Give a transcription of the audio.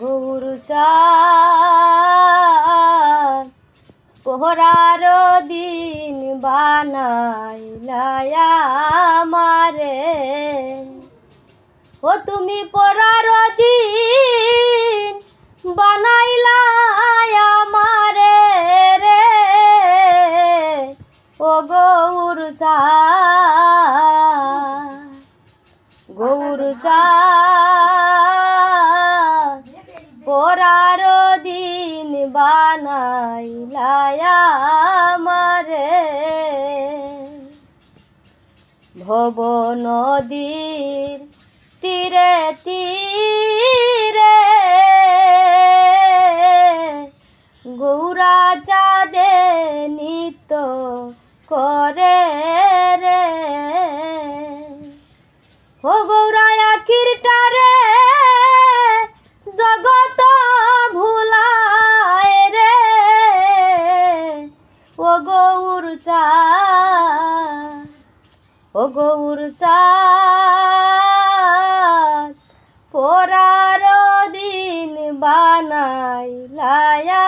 গৌর চার। পোহরার দিন বানাইলায়া মারে ও তুমি পরার দিন বানাইলাই আমারে রে। ও গৌর সা গৌর পরার দিন বানাইলাই আমারে। ভব নদীর তীরে তীরে গৌরা চাঁদে নিত করে রে। ও ও গৌর চা ও গৌর সাত পরার দিন বানাই লায়া